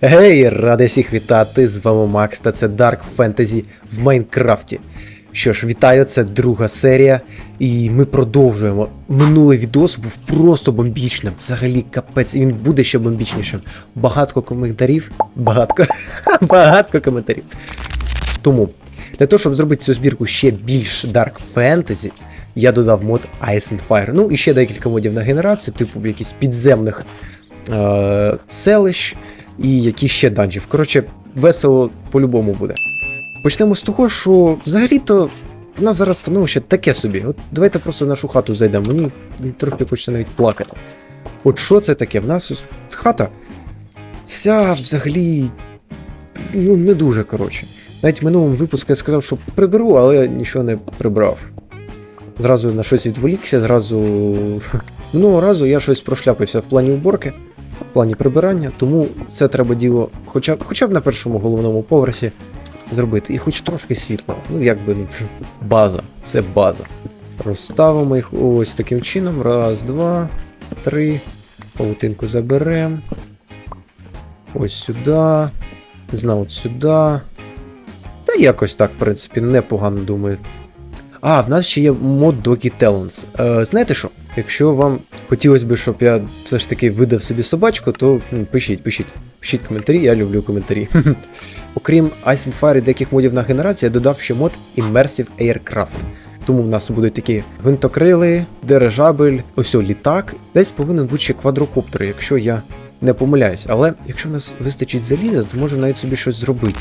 Гей, радий всіх вітати! З вами Макс та це Dark Fantasy в Майнкрафті. Що ж, вітаю, це друга серія, і ми продовжуємо. Минулий відос був просто бомбічним. Взагалі капець, і він буде ще бомбічнішим. Багатко коментарів. Багатко. Багатко коментарів. Тому, для того, щоб зробити цю збірку ще більш Dark Fantasy, я додав мод Ice and Fire. Ну і ще декілька модів на генерацію, типу якісь підземних е- селищ і які ще данжів. Коротше, весело по-любому буде. Почнемо з того, що взагалі-то в нас зараз становище таке собі. От давайте просто в нашу хату зайдемо. Мені трохи хочеться навіть плакати. От що це таке? В нас хата вся взагалі ну, не дуже коротше. Навіть в минулому випуску я сказав, що приберу, але я нічого не прибрав. Зразу на щось відволікся, зразу. Минулого разу я щось прошляпився в плані уборки, в плані прибирання, тому це треба діло хоча б, хоча б на першому головному поверсі зробити. І хоч трошки світла. Ну, якби ну, база, це база. Розставимо їх ось таким чином. Раз, два, три. Павутинку заберемо. Ось сюди. Знову сюди. Та якось так, в принципі, непогано думаю. А, в нас ще є мод Doggy Talents. Е, знаєте що? Якщо вам хотілося б, щоб я все ж таки видав собі собачку, то пишіть, пишіть. Пишіть коментарі, я люблю коментарі. Окрім Ice and Fire і деяких модів на генерацію, я додав ще мод Immersive Aircraft. Тому в нас будуть такі гвинтокрили, дирижабель, ось о, літак. Десь повинен бути ще квадрокоптер, якщо я не помиляюсь. Але якщо в нас вистачить заліза, то можемо навіть собі щось зробити.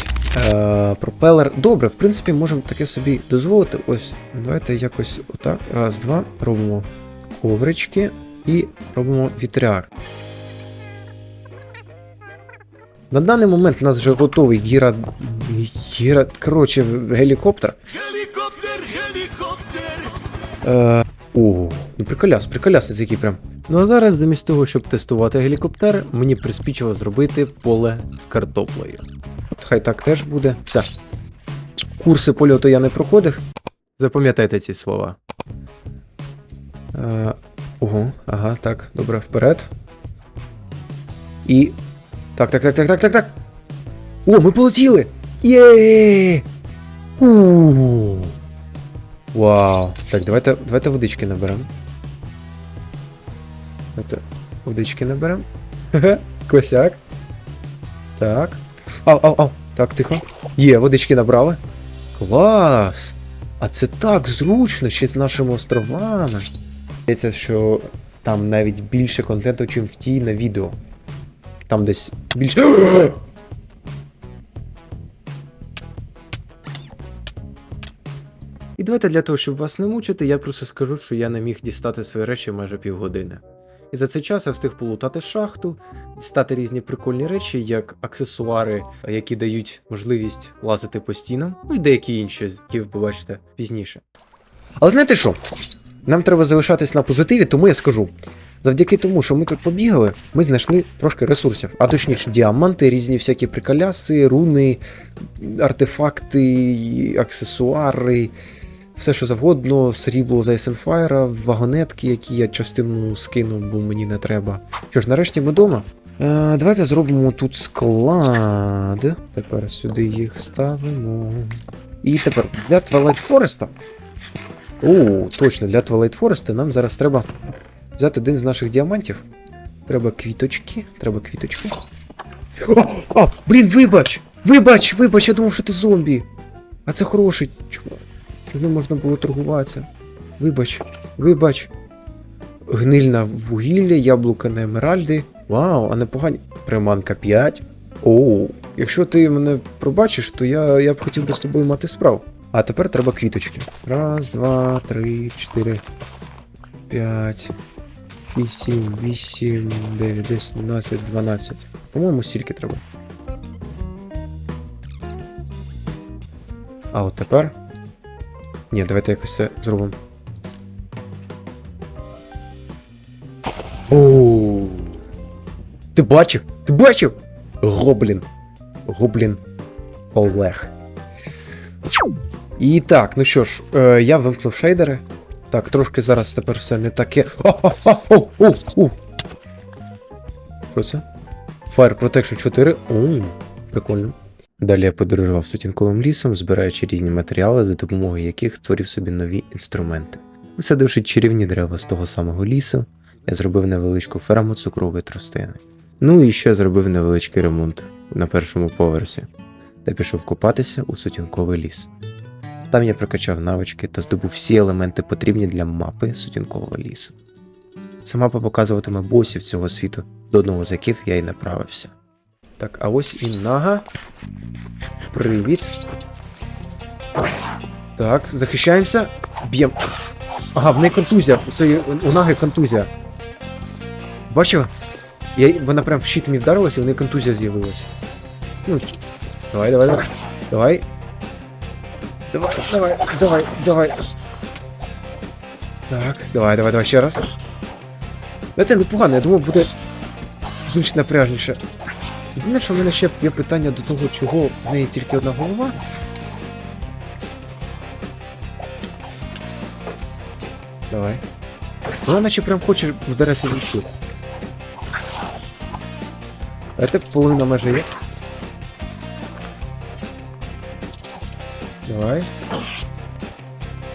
Е, пропелер. Добре, в принципі, можемо таке собі дозволити. Ось, давайте якось отак. Раз, два. Робимо коврички і робимо вітряк. На даний момент у нас вже готовий гіра. Гіра. Коротше, гелікоптер. Helikopter, helikopter! Е, о, ну приколяс, приколяс це який прям. Ну а зараз, замість того, щоб тестувати гелікоптер, мені приспічило зробити поле з картоплею. От хай так теж буде. Все. Курси польоту я не проходив. Запам'ятайте ці слова. Е, ого, ага, так, добре, вперед. І. Так, так, так, так, так, так, так. О, ми полетіли! Є! У. Вау. Так, давайте, давайте водички наберемо. Давайте водички наберемо. Косяк. Так. Ау, ау, ау. Так, тихо. Є, водички набрали. Клас! А це так зручно ще з нашими островами. Здається, що там навіть більше контенту, чим в тій на відео. Там десь більше. І давайте для того, щоб вас не мучити, я просто скажу, що я не міг дістати свої речі майже півгодини. І за цей час я встиг полутати шахту, дістати різні прикольні речі, як аксесуари, які дають можливість лазити по стінам, ну і деякі інші, які ви побачите пізніше. Але знаєте що? Нам треба залишатись на позитиві, тому я скажу. Завдяки тому, що ми тут побігали, ми знайшли трошки ресурсів, а точніше, діаманти, різні всякі приколяси, руни, артефакти, аксесуари, все що завгодно, срібло за Есенфайра, вагонетки, які я частину скинув, бо мені не треба. Що ж, нарешті ми вдома. Е, давайте зробимо тут склад. Тепер сюди їх ставимо. І тепер для Twilight Forest. О, точно, для Twilight Forest нам зараз треба взяти один з наших діамантів. Треба квіточки. Треба квіточки. О, о, блін, вибач! Вибач, вибач, я думав, що ти зомбі. А це хороший чувак. З ним можна було торгуватися. Вибач, вибач. Гнильна вугілля, яблука на емеральди. Вау, а непогані. Приманка 5. Оу. Якщо ти мене пробачиш, то я, я б хотів би з тобою мати справу. А тепер треба квіточки. Раз, два, три, чотири, п'ять, шість, сім, вісім, дев'ять, десять, дванадцять, дванадцять. По-моєму, стільки треба. А от тепер. Ні, давайте якось це зробимо. Оу. Ти бачив? Ти бачив? Гоблін. Гоблін Олег. І так, ну що ж, е, я вимкнув шейдери. Так, трошки зараз тепер все не таке. О-о-о-о-о-о! Що це? Fire Protection 4. О, прикольно. Далі я подорожував сутінковим лісом, збираючи різні матеріали, за допомогою яких створив собі нові інструменти. Висадивши чарівні дерева з того самого лісу, я зробив невеличку ферму цукрової тростини. Ну і ще зробив невеличкий ремонт на першому поверсі, та пішов купатися у сутінковий ліс. Там я прокачав навички та здобув всі елементи потрібні для мапи сутінкового лісу. Ця мапа показуватиме босів цього світу, до одного з яких я і направився. Так, а ось і Нага. Привіт. Так, захищаємося. Б'єм. Ага, в неї контузія. У, цієї- у Наги контузія. Бачив? Я, вона прям в щит мені вдарилася, і в неї контузія з'явилася. Ну, давай, давай, давай. Давай. Давай, давай, давай, давай. Так, давай, давай, давай, ще раз. Знаєте, непогано, я думав, буде більш напряжніше. Єдине, що в мене ще є питання до того, чого в неї тільки одна голова. Давай. Вона наче прям хоче вдаритися в щит. Давайте половина майже є. Давай.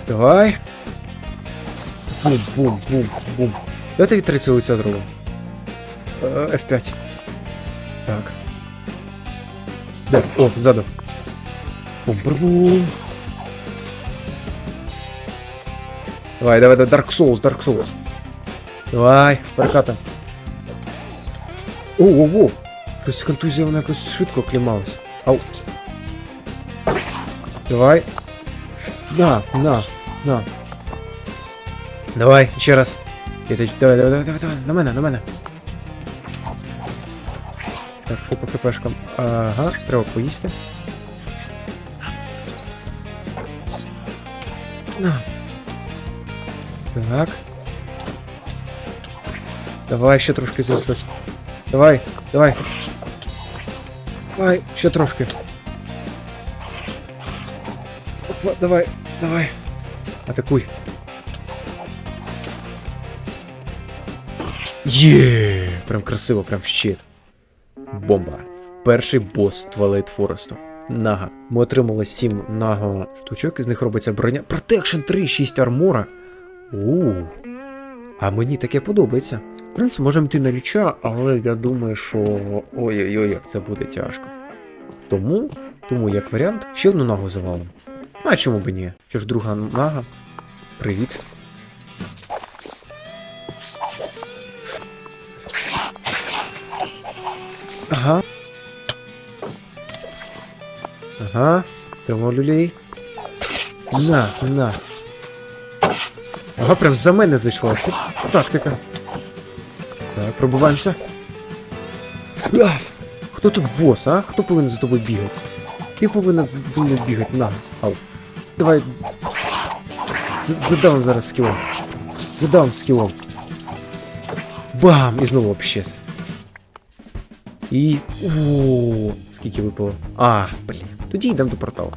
Давай. Бум, бум, бум, бум. Давайте від третього лиця зробимо. Е, F5. Так. Де? О, ззаду. Бум-бум-бум. Давай, давай, давай, Dark Souls, Dark Souls. Давай, перекатом. О, о, о. Щось контузія вона якось швидко клімалась. Ау. Давай. На, на, на. Давай, ще раз. Давай, давай, давай, давай, давай, на мене, на мене. Так, що по хпшкам? Ага, треба поїсти. На. Так. Давай, ще трошки залишилось. Давай, давай. Давай, ще трошки. Давай, давай. Атакуй. Є, прям красиво, прям щит. Бомба. Перший бос Twilight Forest. Нага. Ми отримали 7 наго штучок, із них робиться броня. Protection 3, 6 армора. У. А мені таке подобається. В принципі, можемо йти на ліча, але я думаю, що. Ой-ой-ой, як це буде тяжко. Тому, тому як варіант, ще одну нагу завалимо. Ну, а чому б ні? Що ж друга нага. Привіт. Ага. Ага. Тому люлей. На, на. Ага, прям за мене зайшла. Це тактика. Так, пробуваємося. А! Хто тут бос, а? Хто повинен за тобою бігати? Ти повинен за мною бігати, на. Ау. Давай. Задам зараз скілом. Задам скілом. Бам! І знову общет. І. О, скільки випало? А, блін. Тоді йдемо до порталу.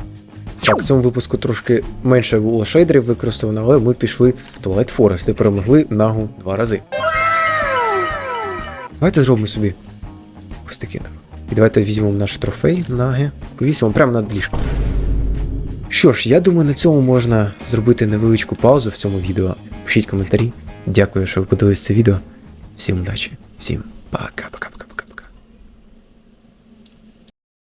Так, в цьому випуску трошки менше було шейдерів використовано, але ми пішли в Twilight Forest і перемогли нагу два рази. Давайте зробимо собі ось такий наг. І давайте візьмемо наш трофей, наги, повісимо прямо над ліжком. Що ж, я думаю, на цьому можна зробити невеличку паузу в цьому відео. Пишіть коментарі. Дякую, що ви подивилися це відео. Всім удачі, всім пока-пока-пока.